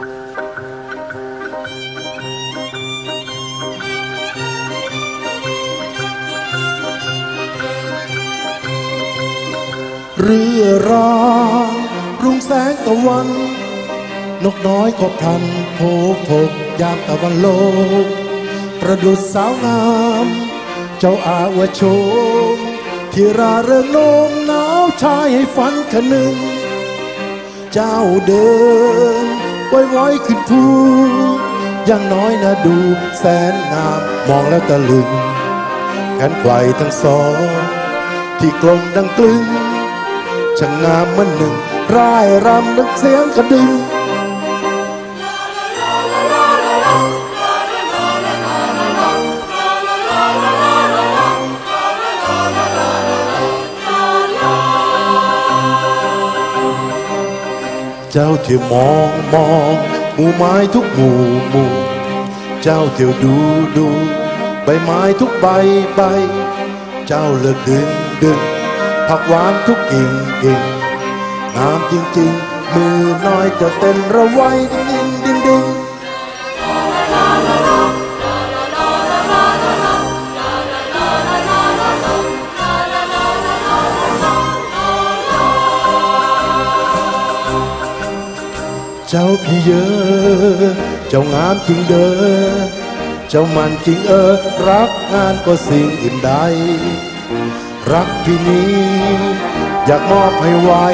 เรือรางรุ่งแสงตะวัน นกน้อยขบทันโผพกยามตะวันโลก ประดุษสาวงาม เจ้าอาวโชมที่ราเริงโน้มหนาวชายให้ฝันขนึง เจ้าเดิน ไว้ไว้ขึ้นภูยังน้อยนะดูแสนงามมองแล้วตะลึง แขนไกวทั้งสอง ที่กลมดังกลึงช่างงามเมือนหนึ่งร่ายรำนึกเสียงกระดึง เจ้าเที่ยวมองมองหมู่ไม้ทุกหมู่หมู่ เจ้าเที่ยวดูดูใบไม้ทุกใบใบ เจ้าเลือกดึงดึงผักหวานทุกกิ่งกิ่งงามจริงๆ มือน้อยจะเต้นระไว้นี่ เจ้าพี่เยอะเจ้างามจริงเด้อ เจ้ามันจริงเออ รักงานก็สิ่งอื่นใด รักพี่นี้ อยากมอบให้ไว้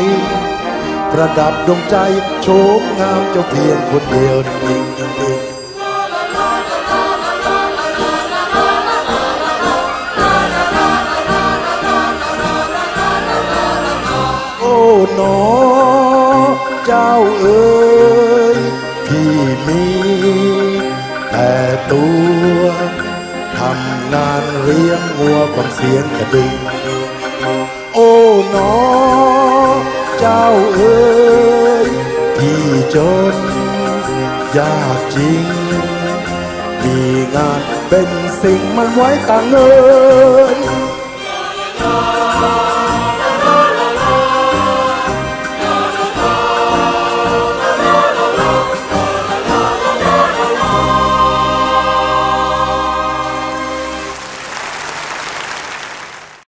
ประดับดวงใจโชมงามเจ้าเพียงคนเดียวจริงจริงโอ้หนอเจ้าเอ๋ ยพี่มีแต่ตัวทำงานเลี้ยงวัวฟังเสียงกระดึงโอ้หนอเจ้าเอ๋ยพี่จน ยากจริง มีงานเป็นสิ่งมันไว้ต่างเงิน